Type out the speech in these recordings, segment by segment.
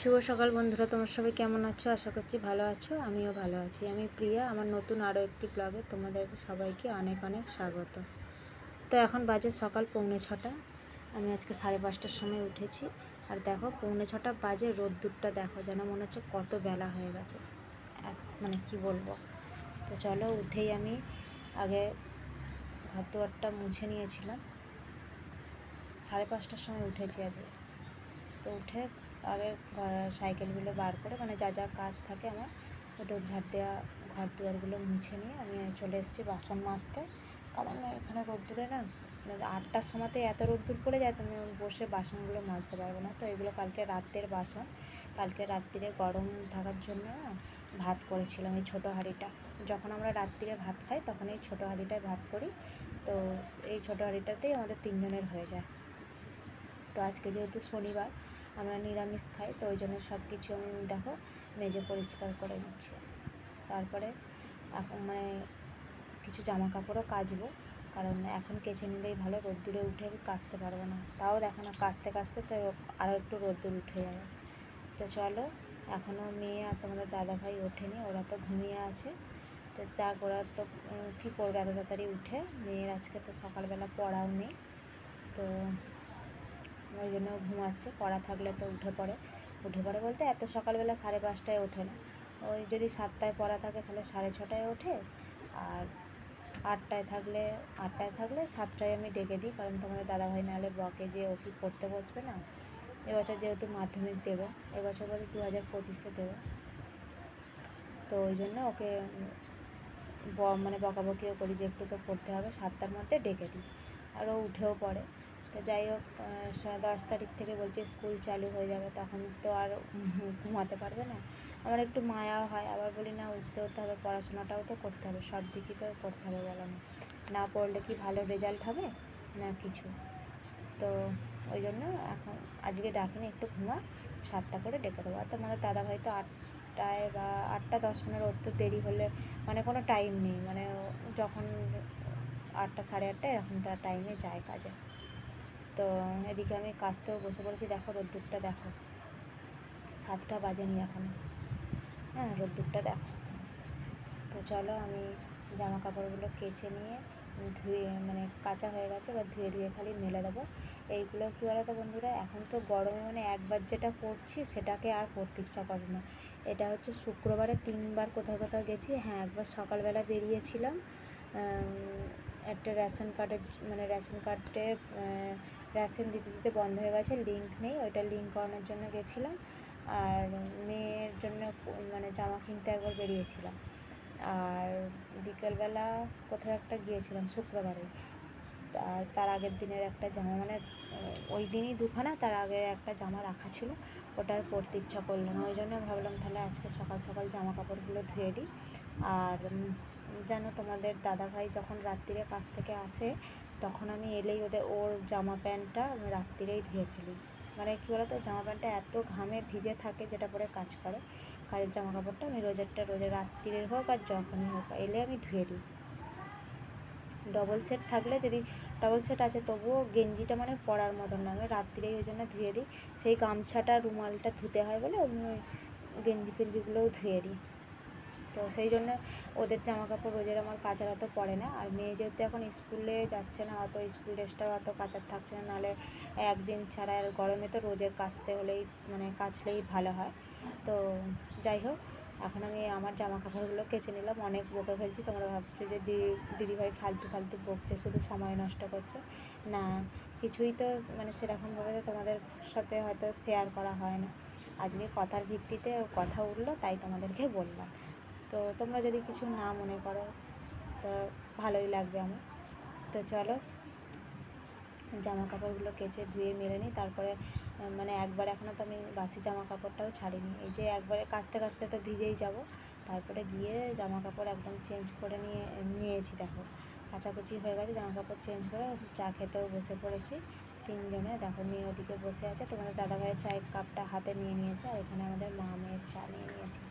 শুভ সকাল বন্ধুরা, তোমার সবাই কেমন আছো? আশা করছি ভালো আছো, আমিও ভালো আছি। আমি প্রিয়া, আমার নতুন আরও একটি ব্লগে তোমাদের সবাইকে অনেক অনেক স্বাগত। তো এখন বাজে সকাল পৌনে ছটা, আমি আজকে সাড়ে পাঁচটার সময় উঠেছি। আর দেখো, পৌনে ছটা বাজে রোদ্দুরটা দেখো, যেন মনে হচ্ছে কত বেলা হয়ে গেছে। মানে কি বলব? তো চলো উঠেই আমি আগে ঘর দুয়ারটা মুছে নিয়েছিলাম। সাড়ে পাঁচটার সময় উঠেছি আজকে। তো উঠে আগে সাইকেলগুলো বার করে মানে যা যা কাজ থাকে আমার, ওটা ঝাড় দেওয়া, ঘর দুয়ারগুলো মুছে নিয়ে আমি চলে এসেছি বাসন মাজতে। কারণ এখানে রোদ্দুরে না মানে আটটার সময়তে এত রোদ্দুর পড়ে যায়, তুমি বসে বাসনগুলো মাজতে পারবে না। তো এগুলো কালকে রাতের বাসন, কালকে রাত্রিরে গরম থাকার জন্য না ভাত করেছিলাম এই ছোটো হাঁড়িটা। যখন আমরা রাত্রিরে ভাত খাই, তখন এই ছোটো হাঁড়িটায় ভাত করি। তো এই ছোটো হাঁড়িটাতেই আমাদের তিনজনের হয়ে যায়। তো আজকে যেহেতু শনিবার আমরা নিরামিষ খাই, তো ওই জন্য সব কিছু আমি, দেখো, মেজে পরিষ্কার করে নিচ্ছি। তারপরে এখন মানে কিছু জামা কাপড়ও কাচবো, কারণ এখন কেচে নিলেই ভালো, রোদ্দুরে উঠে কাচতে পারব না। তাও দেখো না, কাচতে কাচতে তো আরও একটু রোদ্দুর উঠে যাবে। তো চলো এখনও মেয়ে আর তোমাদের দাদা ভাই ওঠেনি, ওরা তো ঘুমিয়ে আছে। তো যাক, ওরা তো কী করবে, এত তাড়াতাড়ি উঠে? মেয়ের আজকে তো সকালবেলা পড়াও নেই। তো ওই জন্য ঘুমাচ্ছে, পড়া থাকলে তো উঠে পড়ে। উঠে পড়ে বলতে এত সকালবেলা সাড়ে পাঁচটায় ওঠে না। ওই যদি সাতটায় পড়া থাকে তাহলে সাড়ে ছটায় ওঠে আর আটটায় থাকলে আটটায় থাকলে সাতটায় আমি ডেকে দিই, কারণ তোমাদের দাদাভাই নাহলে বকে যে ও কি পড়তে বসবে না। এবছর যেহেতু মাধ্যমিক দেবো, এবছর বলে দু হাজার পঁচিশে দেবো। তো ওই জন্য ওকে ব- মানে বকাবকিও করি যে একটু তো পড়তে হবে, সাতটার মধ্যে ডেকে দিই। আর ও উঠেও পড়ে। তো যাই হোক দশ তারিখ থেকে বলছে স্কুল চালু হয়ে যাবে, তখন তো আর ঘুমাতে পারবে না। আমার একটু মায়াও হয়, আবার বলি, না, উঠতে উঠতে হবে, পড়াশোনাটাও তো করতে হবে, সব দিকই তো করতে হবে বলো না। না পড়লে কি ভালো রেজাল্ট হবে? না কিছু। তো ওই জন্য এখন আজকে ডাকিনি, একটু ঘুমা, সাতটা করে ডেকে দেবো। আর তোমাদের দাদা ভাই তো আটটায় বা আটটা দশ মিনিট, ওর তো দেরি হলে মানে কোনো টাইম নেই। মানে যখন আটটা সাড়ে আটটা এরকমটা টাইমে যায় কাজে। তো এদিকে আমি কাজতেও বসে পড়েছি, দেখো রোদ্দুরটা দেখো। সাতটা বাজেনি এখনও। হ্যাঁ রোদ্দুরটা দেখো। তো চলো আমি জামা কাপড়গুলো কেচে নিয়ে, ধুয়ে মানে কাঁচা হয়ে গেছে, এবার ধুয়ে ধুয়ে খালি মেলে দেবো। এইগুলো কী বলো তো বন্ধুরা, এখন তো গরমে মানে একবার যেটা পরছি সেটাকে আর পরতে ইচ্ছা করে না। এটা হচ্ছে শুক্রবারে তিনবার কোথাও কোথাও গেছি। হ্যাঁ একবার সকালবেলা বেরিয়েছিলাম একটা রেশন কার্ডের মানে রেশন কার্ডে রেশন দিতে দিতে বন্ধ হয়ে গেছে লিঙ্ক নেই, ওইটা লিঙ্ক করানোর জন্য গেছিলাম। আর মেয়ের জন্য মানে জামা কিনতে একবার বেরিয়েছিলাম। আর বিকেলবেলা কোথাও একটা গিয়েছিলাম শুক্রবারে। আর তার আগের দিনের একটা জামা মানে ওই দিনই দুখানা, তার আগের একটা জামা রাখা ছিল ওটা পরতে ইচ্ছা করল না। ওই জন্য ভাবলাম তাহলে আজকে সকাল সকাল জামা কাপড়গুলো ধুয়ে দিই। আর জানো তোমাদের দাদা ভাই যখন রাত্রিরে কাজ থেকে আসে, তখন আমি এলেই ওদের, ওর জামা প্যান্টটা আমি রাত্রিরেই ধুয়ে ফেলি। মানে কী বলতো, জামা প্যান্টটা এত ঘামে ভিজে থাকে যেটা পরে কাজ করে। কাজের জামা কাপড়টা আমি রোজেরটা রোজের রাত্রিরের হোক আর যখনই হোক, এলে আমি ধুয়ে দিই। ডবল সেট থাকলে যদি ডবল সেট আছে, তবুও গেঞ্জিটা মানে পরার মতন না। আমি রাত্রিরেই ওই জন্য ধুয়ে দিই। সেই গামছাটা, রুমালটা ধুতে হয় বলে, আমি ওই গেঞ্জি ফেঞ্জিগুলোও ধুয়ে দিই। তো সেই জন্য ওদের জামা কাপড় রোজের আমার কাচার অত পড়ে না। আর মেয়ে যেহেতু এখন স্কুলে যাচ্ছে না, অত স্কুল ড্রেসটাও অত কাচার থাকছে না, নাহলে একদিন ছাড়া আর গরমে তো রোজের কাচতে হলেই মানে কাচলেই ভালো হয়। তো যাই হোক, এখন আমি আমার জামা কাপড়গুলো কেচে নিলাম, অনেক বকে ফেলছি তোমরা ভাবছ যে দিদি দিদিভাই ফালতু ফালতু বকছে, শুধু সময় নষ্ট করছে। না, কিছুই তো মানে সেরকমভাবে তো তোমাদের সাথে হয়তো শেয়ার করা হয় না। আজকে কথার ভিত্তিতে কথা উঠল, তাই তোমাদেরকে বললাম। তো তোমরা যদি কিছু না মনে করো, তো ভালোই লাগবে আমার। তো চলো জামা কাপড়গুলো কেচে ধুয়ে মেলে নিই। তারপরে মানে একবার এখনও তো আমি বাসি জামা কাপড়টাও ছাড়িনি। এই যে একবারে কাচতে কাচতে তো ভিজেই যাব। তারপরে গিয়ে জামা কাপড় একদম চেঞ্জ করে নিয়ে, নিয়েছি দেখো। কাচাকুচি হয়ে গেছে জামা কাপড় চেঞ্জ করে চা খেতেও বসে পড়েছি। তিনজনে দেখো, মেয়ে ওদিকে বসে আছে। তোমাদের দাদাভাইয়ের চায়ের কাপটা হাতে নিয়ে নিয়েছে আর এখানে আমাদের মা মেয়ের চা নিয়ে নিয়েছে।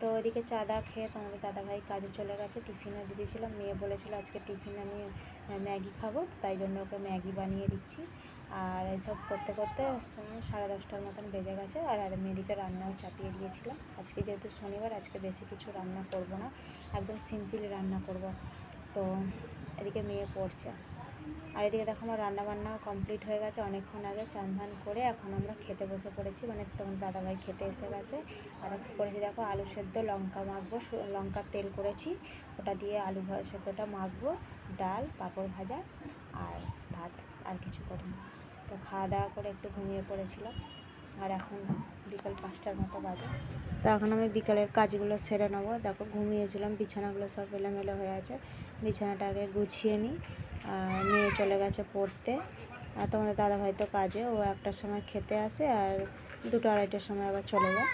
তো ওইদিকে চাঁদা খেয়ে তোমাদের দাদাভাই কাজে চলে গেছে টিফিনও দিয়ে দিয়েছিলাম মেয়ে বলেছিল আজকে টিফিন আমি ম্যাগি খাব তাই জন্য ওকে ম্যাগি বানিয়ে দিচ্ছি। আর এইসব করতে করতে সাড়ে দশটার মতন বেজে গেছে, আর আর মেয়েদিকে রান্নাও চাপিয়ে দিয়েছিলাম। আজকে যেহেতু শনিবার, আজকে বেশি কিছু রান্না করব না, একদম সিম্পলি রান্না করব। তো এদিকে মেয়ে পড়ছে। আর এদিকে দেখো আমার রান্না বান্না কমপ্লিট হয়ে গেছে অনেকক্ষণ আগে চান করে এখন আমরা খেতে বসে পড়েছি মানে তখন দাদাভাই খেতে এসে গেছে। আর কী করেছি দেখো, আলু সেদ্ধ লঙ্কা মাখবো লঙ্কার তেল করেছি, ওটা দিয়ে আলু সেদ্ধটা মাখবো, ডাল, পাঁপড় ভাজা আর ভাত আর কিছু করিনি। তো খাওয়া দাওয়া করে একটু ঘুমিয়ে পড়েছিলাম আর এখন বিকাল পাঁচটার মতো বাজে। তো এখন আমি বিকালের কাজগুলো সেরে নেব। দেখো ঘুমিয়েছিলাম, বিছানাগুলো সব এলোমেলো হয়ে আছে। বিছানাটা আগে গুছিয়ে নিই। মেয়ে চলে গেছে পড়তে। আর তোমাদের দাদা ভাই তো কাজে, ও একটার সময় খেতে আসে আর দুটো আড়াইটার সময় আবার চলে যায়।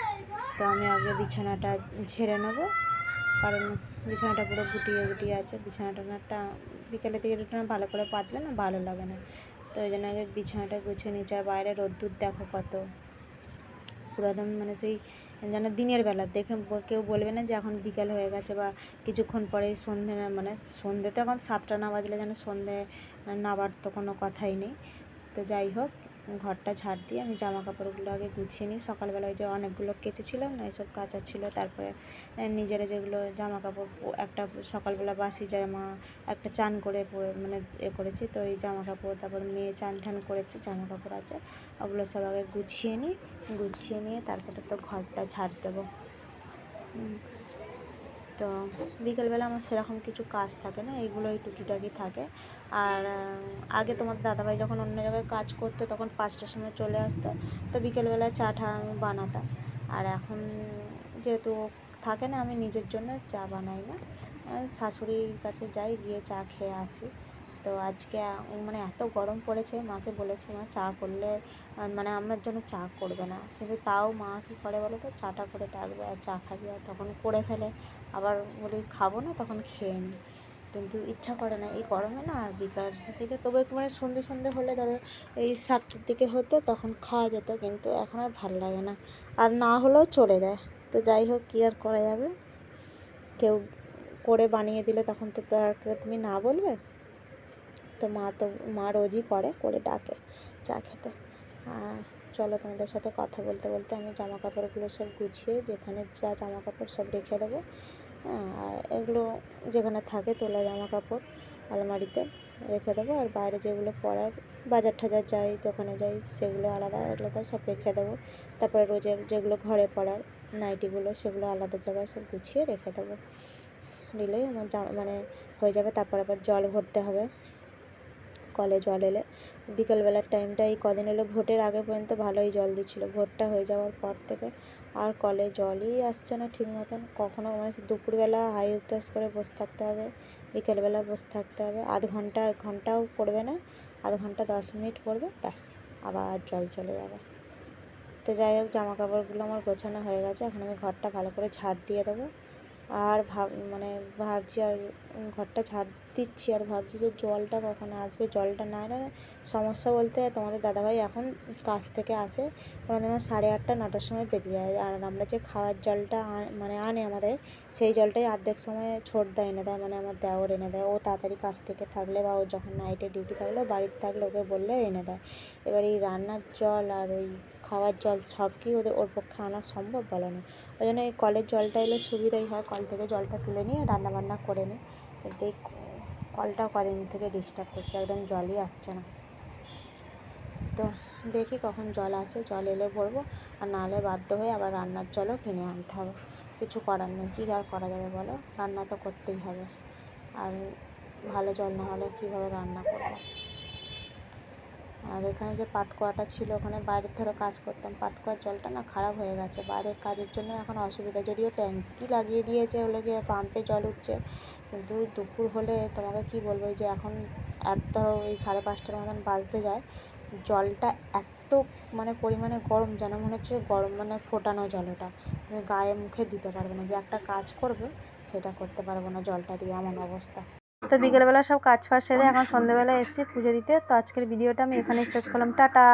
তো আমি আগে বিছানাটা ঝেড়ে নেব, কারণ বিছানাটা পুরো গুটিয়ে গুটিয়ে আছে। বিছানাটা না বিকেলের দিকে না ভালো করে পাতলে না ভালো লাগে না। তো ওই জন্য আগে বিছানাটা গুছিয়ে নিচে আর বাইরে রোদ্দুর দেখো কত। পুরো একদম মানে সেই যেন দিনের বেলা। দেখে কেউ বলবে না যে এখন বিকাল হয়ে গেছে বা কিছুক্ষণ পরে সন্ধে মানে সন্ধে তো এখন সাতটা না বাজলে যেন সন্ধে নাবার তো কোনো কথাই নেই। তো যাই হোক। ঘরটা ঝাড় দিয়ে আমি জামা কাপড়গুলো আগে গুছিয়ে নিই। সকালবেলা ওই যে অনেকগুলো কেচেছিলাম না এইসব কাচার ছিল। তারপরে নিজেরা যেগুলো জামা কাপড় একটা সকালবেলা বাসি জামা, একটা চান করে মানে এ করেছি। তো এই জামা কাপড় তারপর মেয়ে চান টান করেছে জামা কাপড় আছে, ওগুলো সব আগে গুছিয়ে নিই। গুছিয়ে নিয়ে তারপরে তো ঘরটা ঝাড় দেবো। তো বিকেলবেলা আমার সেরকম কিছু কাজ থাকে না এইগুলোই টুকিটাকি থাকে। আর আগে তোমার দাদাভাই যখন অন্য জায়গায় কাজ করতো তখন পাঁচটার সময় চলে আসতো, তো বিকেলবেলা চা ঠা আমি বানাতাম। আর এখন যেহেতু থাকে না, আমি নিজের জন্য চা বানাই না। শাশুড়ির কাছে যাই, গিয়ে চা খেয়ে আসি। তো আজকে মানে এত গরম পড়েছে, মাকে বলেছি, মা, চা করলে মানে আমার জন্য চা করবে না। কিন্তু তাও মা কী করে বলো তো, চাটা করে ডাকবে আর চা খাবি আর তখন করে ফেলে। আবার বলি, খাব না, তখন খেয়ে নিই কিন্তু ইচ্ছা করে না, এই গরমে না আর বিকাল দিকে, তবু মানে সন্ধে সন্ধে হলে ধরো এই সাতটার দিকে হতো, তখন খাওয়া যেত, কিন্তু এখন আর ভালো লাগে না। আর না হলেও চলে যায়। তো যাই হোক, কী আর করা যাবে? কেউ করে বানিয়ে দিলে তখন তো তার তুমি না বলবে? তো মা তো, মা রোজই করে করে ডাকে চা খেতে। আর চলো তোমাদের সাথে কথা বলতে বলতে আমি জামা কাপড়গুলো সব গুছিয়ে, যেখানে যা জামা কাপড় সব রেখে দেবো। হ্যাঁ আর এগুলো যেখানে থাকে তোলা জামা কাপড় আলমারিতে রেখে দেবো। আর বাইরে যেগুলো পরার, বাজার ঠাজার যাই, দোকানে যাই, সেগুলো আলাদা আলাদা সব রেখে দেবো। তারপরে রোজের যেগুলো ঘরে পরার নাইটিগুলো, সেগুলো আলাদা জায়গায় সব গুছিয়ে রেখে দেবো। দিলেই আমার মানে হয়ে যাবে, তারপর আবার জল ভরতে হবে। কলে জল এলে। বিকেলবেলার টাইমটা এই কদিন হলো ভোটের আগে পর্যন্ত ভালোই জল দিচ্ছিল। ভোটটা হয়ে যাওয়ার পর থেকে আর কলে জলই আসছে না ঠিক মতন। কখনো মানে দুপুরবেলা হাই উত্তাস করে বসে থাকতে হবে, বিকেলবেলা বসে থাকতে হবে। আধ ঘণ্টা, এক ঘন্টাও পড়বে না, আধ ঘণ্টা দশ মিনিট পড়বে, ব্যাস, আবার জল চলে যাবে। তো যাই হোক জামা কাপড়গুলো আমার গোছানো হয়ে গেছে। এখন আমি ঘরটা ভালো করে ঝাড় দিয়ে দেবো। আর ভাব মানে ভাবছি আর ঘরটা ঝাড় দিচ্ছি আর ভাবছি যে জলটা কখন আসবে, জলটা না এলে সমস্যা বলতে তোমাদের দাদাভাই এখন কাজ থেকে আসে কোনো দিনও সাড়ে আটটা, নটার সময় বেজে যায়। আর আমরা যে খাওয়ার জলটা মানে আনে আমাদের, সেই জলটাই অর্ধেক সময় ছোটদা এনে দেয় মানে আমার দেওর এনে দেয়। ও তাড়াতাড়ি কাজ থেকে থাকলে বা ও যখন নাইটে ডিউটি থাকলে বাড়িতে থাকলে ওকে বললে এনে দেয়। এবার এই রান্নার জল আর ওই খাওয়ার জল সব কি ওদের, ওর পক্ষে আনা সম্ভব বলো না। ওই জন্য এই কলের জলটা এলে সুবিধাই হয়, কল থেকে জলটা তুলে নিয়ে রান্না বান্না করে নিই। কিন্তু এই কলটা কদিন থেকে ডিস্টার্ব করছে, একদম জলই আসছে না। তো দেখি কখন জল আসে, জল এলে ভরবো, আর না হলে বাধ্য হয়ে আবার রান্নার জলও কিনে আনতে হবে। কিছু করার নেই, কী আর করা যাবে বলো? রান্না তো করতেই হবে। আর ভালো জল না হলে কীভাবে রান্না করব? আর এখানে যে পাতকুয়াটা ছিল, ওখানে বাইরের ধরো কাজ করতাম, পাতকুয়ার জলটা না খারাপ হয়ে গেছে। বাইরের কাজের জন্য এখন অসুবিধা। যদিও ট্যাঙ্কি লাগিয়ে দিয়েছে হলে গিয়ে, পাম্পে জল উঠছে, কিন্তু দুপুর হলে তোমাকে কি বলব যে এখন এত ধরো এই সাড়ে পাঁচটার মতন বাজতে যায়, জলটা এত মানে পরিমাণে গরম, যেন মনে হচ্ছে গরম মানে ফোটানো জল ওটা। তুমি গায়ে মুখে দিতে পারবে না। যে একটা কাজ করবে, সেটা করতে পারব না জলটা দিয়ে, এমন অবস্থা। তো বিকেলবেলা সব কাজ ফাজ সেরে এখন সন্ধ্যেবেলা এসেছি পুজো দিতে। তো আজকের ভিডিওটা আমি এখানেই শেষ করলাম। টাটা!